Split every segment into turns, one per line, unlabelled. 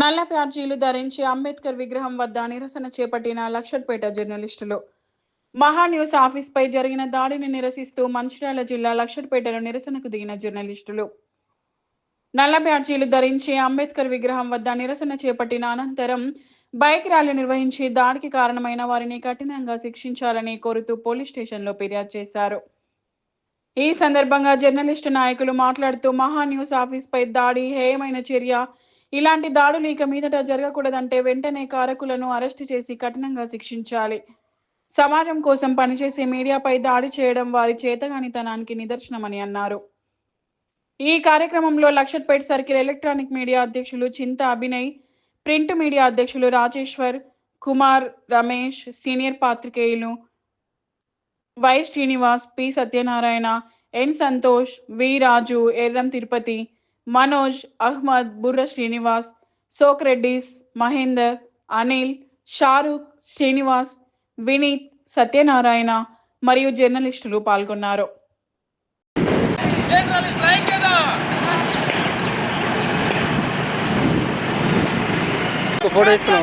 నల్ల ప్యార్జీలు ధరించి అంబేద్కర్ విగ్రహం వద్ద నిరసన చేపట్టిన లక్షట్పేట జర్నలిస్టులు. మహా న్యూస్ ఆఫీస్ పై జరిగిన దాడిని నిరసిస్తూ మంచిర్యాల జిల్లా లక్షట్పేటలో నిరసనకు దిగిన జర్నలిస్టులు. నల్ల బ్యాడ్జీలు ధరించి అంబేద్కర్ విగ్రహం వద్ద నిరసన చేపట్టిన అనంతరం బైక్ ర్యాలీ నిర్వహించి దాడికి కారణమైన వారిని కఠినంగా శిక్షించాలని కోరుతూ పోలీస్ స్టేషన్లో ఫిర్యాదు చేశారు. ఈ సందర్భంగా జర్నలిస్టు నాయకులు మాట్లాడుతూ మహా న్యూస్ ఆఫీస్ పై దాడి హేయమైన చర్య ఇలాంటి దాడులు ఇక మీదట జరగకూడదంటే వెంటనే కారకులను అరెస్టు చేసి కఠినంగా శిక్షించాలి. సమాజం కోసం పనిచేసే మీడియాపై దాడి చేయడం వారి చేతగానితనానికి నిదర్శనమని అన్నారు. ఈ కార్యక్రమంలో లక్షట్పేట్ సర్కిల్ ఎలక్ట్రానిక్ మీడియా అధ్యక్షులు చింత అభినయ్ ప్రింట్ మీడియా అధ్యక్షులు రాజేశ్వర్ కుమార్ రమేష్ సీనియర్ పాత్రికేయులు Y Srinivas P Satyanarayana N Santosh V Raju Erram Tirupati Manoj Ahmed Burra Srinivas సోక్రెడ్డిస్ Mahender Anil Shahrukh Srinivas Vineet Satyanarayana మరియు జర్నలిస్టులు పాల్గొన్నారు.
ఫోటో తీసుకున్నాం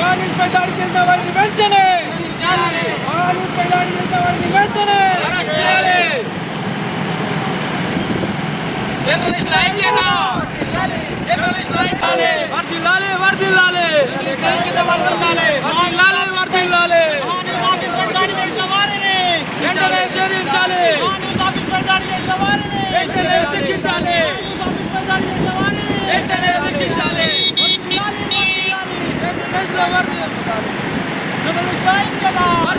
మహానీస్పై దాడి చేసిన వారిని వెంటనే! మహానీస్పై దాడి చేసిన వారిని వెంటనే! జర్నలిస్టుల ఐక్యత జర్నలిస్టుల ఐక్యత వర్ధిల్లాలి వర్ధిల్లాలి వర్ధిల్లాలి వర్ధిల్లాలి వెంటనే ఛేదించాలి వెంటనే శిక్షించాలి వెంటనే శిక్షించాలి జర్నలిస్టుల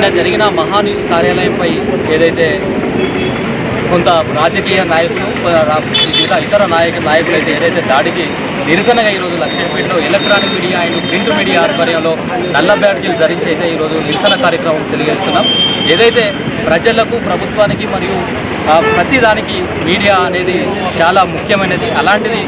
నిన్న జరిగిన మహాన్యూస్ కార్యాలయంపై ఏదైతే కొంత రాజకీయ నాయకులు ఇతర నాయక నాయకులు అయితే ఏదైతే దాడికి నిరసనగా ఈరోజు లక్ష్మీపేటలో electronic media and print media ఆధ్వర్యంలో నల్ల బ్యాడ్జీలు ధరించి అయితే ఈరోజు నిరసన కార్యక్రమం తెలియజేస్తున్నాం. ఏదైతే ప్రజలకు ప్రభుత్వానికి మరియు ప్రతిదానికి మీడియా అనేది చాలా ముఖ్యమైనది. అలాంటిది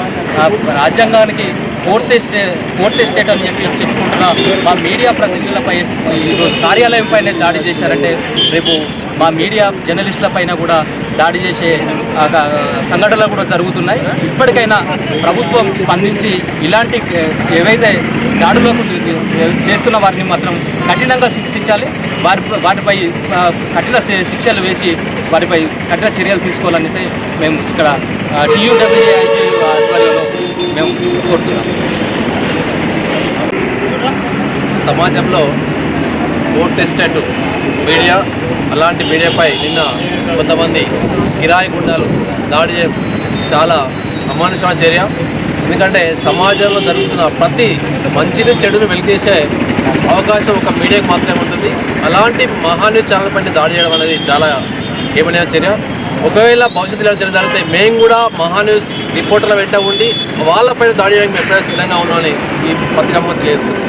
రాజ్యాంగానికి ఫోర్త్ స్టే ఫోర్త్ స్టేట్ అని చెప్పి చెప్పుకుంటున్న. మా మీడియా ప్రతినిధులపై ఈరోజు కార్యాలయం పైన దాడి చేశారంటే రేపు మా మీడియా జర్నలిస్టుల పైన కూడా దాడి చేసే సంఘటనలు కూడా జరుగుతున్నాయి. ఇప్పటికైనా ప్రభుత్వం స్పందించి ఇలాంటి ఏవైతే దాడులకు చేస్తున్న వారిని మాత్రం కఠినంగా శిక్షించాలి. వారి వాటిపై కఠిన శి- శిక్షలు వేసి వారిపై కఠిన చర్యలు తీసుకోవాలని అయితే మేము ఇక్కడ టీయూడబ్ల్యూఐజీ ఆధ్వర్యంలో మేము కోరుతున్నాం.
సమాజంలో ఓట్ టెస్టెడ్ మీడియా అలాంటి మీడియాపై నిన్న కొంతమంది కిరాయి గుండాలు దాడి చాలా అమానుషమైన చర్య. ఎందుకంటే సమాజంలో జరుగుతున్న ప్రతి మంచిని చెడును వెలితీసే అవకాశం ఒక మీడియాకు మాత్రమే ఉంటుంది. అలాంటి మహాన్యూ ఛానల్ పైన దాడి చేయడం అనేది చాలా ఏమైనా చర్య. ఒకవేళ భవిష్యత్తులో ఏమైనా జరిగితే మేము కూడా మహాన్యూస్ రిపోర్టర్ల వెంట ఉండి వాళ్ళపైన దాడి చేయడానికి మేము ఎప్పుడైనా సిద్ధంగా ఉన్నామని ఈ పత్రికా తెలియజేస్తుంది.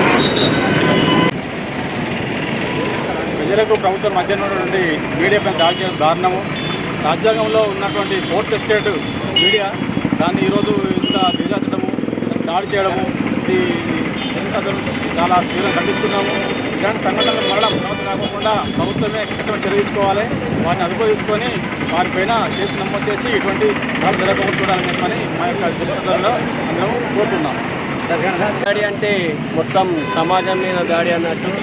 ప్రజలకు ప్రభుత్వం మధ్య ఉన్నటువంటి మీడియాపై దాడి చేయడం దారుణము. రాజ్యాంగంలో ఉన్నటువంటి ఫోర్త్ ఎస్టేట్ మీడియా దాన్ని ఈరోజు ఇంత దిగజార్చడము దాడి చేయడము ఇది జనసాధారణ చాలా తీవ్రంగా ఖండిస్తున్నాము. ఇలాంటి సంఘటనలు మరలా పునరావృతం కాకుండా ప్రభుత్వమే కఠిన చర్య తీసుకోవాలి. వారిని అదుపు తీసుకొని వారిపైన కేసు నమోదు చేసి ఇటువంటి వాళ్ళు జరగకుండా చూడాలని చెప్పని మా యొక్క జనసాధారణలో అందరం కోరుతున్నాం.
దాడి అంటే మొత్తం సమాజం మీద దాడి అన్నట్టు.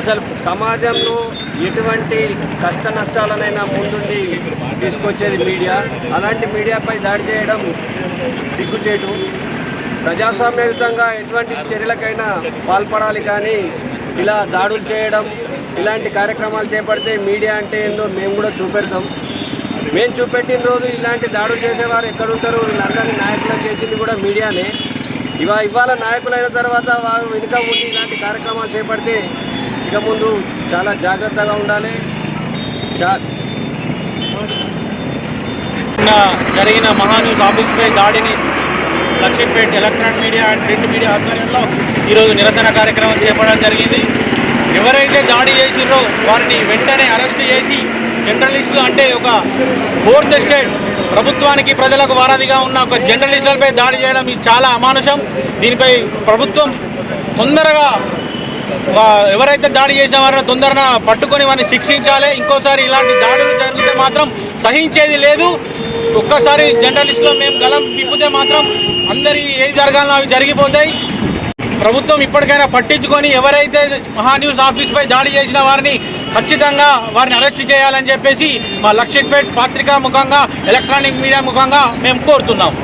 అసలు సమాజంలో ఎటువంటి కష్ట నష్టాలనైనా ముందుండి తీసుకొచ్చేది మీడియా. అలాంటి మీడియాపై దాడి చేయడం సిగ్గుచేటు. ప్రజాస్వామ్యయుతంగా ఎటువంటి చర్యలకైనా పాల్పడాలి కానీ ఇలా దాడులు చేయడం ఇలాంటి కార్యక్రమాలు చేపడితే మీడియా అంటే ఏందో మేము కూడా చూపెడతాం. మేము చూపెట్టిన రోజు ఇలాంటి దాడులు చేసేవారు ఎక్కడుంటారు? వీళ్ళందరినీ నాయకులు చేసింది కూడా మీడియానే. ఇవా ఇవాళ నాయకులైన తర్వాత వారు వెనుక ఉండి ఇలాంటి కార్యక్రమాలు చేపడితే ఇక ముందు చాలా జాగ్రత్తగా ఉండాలి. జా
నిన్న జరిగిన మహాన్యూస్ ఆఫీస్పై దాడిని Lakshmipet electronic media and print media ఆధ్వర్యంలో ఈరోజు నిరసన కార్యక్రమం చేపడం జరిగింది. ఎవరైతే దాడి చేసిరో వారిని వెంటనే అరెస్ట్ చేసి జర్నలిస్టులు అంటే ఒక ఫోర్త్ స్టేట్ ప్రభుత్వానికి ప్రజలకు వారధిగా ఉన్న ఒక జర్నలిస్టులపై దాడి చేయడం ఇది చాలా అమానుషం. దీనిపై ప్రభుత్వం తొందరగా ఎవరైతే దాడి చేసిన వారిని తొందరగా పట్టుకొని వారిని శిక్షించాలి. ఇంకోసారి ఇలాంటి దాడులు జరిగితే మాత్రం సహించేది లేదు. ఒక్కసారి జర్నలిస్టులో మేము గలం తిప్పితే మాత్రం అందరి ఏం జరగాలనో అవి జరిగిపోతాయి. ప్రభుత్వం ఇప్పటికైనా పట్టించుకొని ఎవరైతే మహాన్యూస్ ఆఫీస్పై దాడి చేసిన వారిని ఖచ్చితంగా వారిని అరెస్ట్ చేయాలని చెప్పేసి మా లక్షిట్పేట్ పత్రికా ముఖంగా ఎలక్ట్రానిక్ మీడియా ముఖంగా మేము కోరుతున్నాం.